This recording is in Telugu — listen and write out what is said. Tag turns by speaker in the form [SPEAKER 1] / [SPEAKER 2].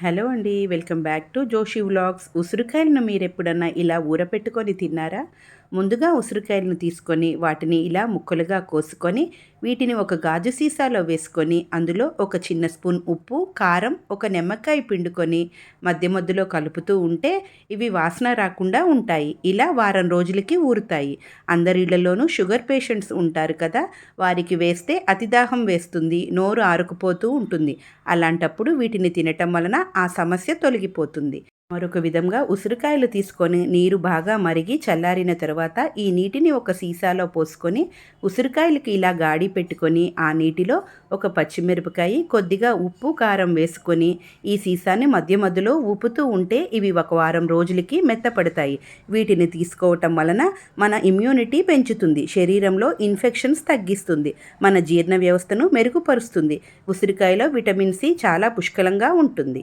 [SPEAKER 1] హలో అండి welcome back to Joshi vlogs. ఉసిరికాయలను మీరు ఎప్పుడన్నా ఇలా ఊరపెట్టుకొని తిన్నారా? ముందుగా ఉసిరికాయలను తీసుకొని వాటిని ఇలా ముక్కలుగా కోసుకొని వీటిని ఒక గాజు సీసాలో వేసుకొని అందులో ఒక చిన్న స్పూన్ ఉప్పు కారం ఒక నిమ్మకాయ పిండుకొని మధ్య మధ్యలో కలుపుతూ ఉంటే ఇవి వాసన రాకుండా ఉంటాయి. ఇలా వారం రోజులకి ఊరుతాయి. అందరిళ్ళలోనూ షుగర్ పేషెంట్స్ ఉంటారు కదా వారికి వేస్తే అతిదాహం వేస్తుంది నోరు ఆరుకుపోతూ ఉంటుంది. అలాంటప్పుడు వీటిని తినటం వలన ఆ సమస్య తొలగిపోతుంది. మరొక విధంగా ఉసిరికాయలు తీసుకొని నీరు బాగా మరిగి చల్లారిన తర్వాత ఈ నీటిని ఒక సీసాలో పోసుకొని ఉసిరికాయలకి ఇలా గాడి పెట్టుకొని ఆ నీటిలో ఒక పచ్చిమిరపకాయ కొద్దిగా ఉప్పు కారం వేసుకొని ఈ సీసాని మధ్య మధ్యలో ఊపుతూ ఉంటే ఇవి ఒక వారం రోజులకి మెత్తపడతాయి. వీటిని తీసుకోవటం వలన మన ఇమ్యూనిటీ పెంచుతుంది. శరీరంలో ఇన్ఫెక్షన్స్ తగ్గిస్తుంది. మన జీర్ణ వ్యవస్థను మెరుగుపరుస్తుంది. ఉసిరికాయలో విటమిన్ సి చాలా పుష్కలంగా ఉంటుంది.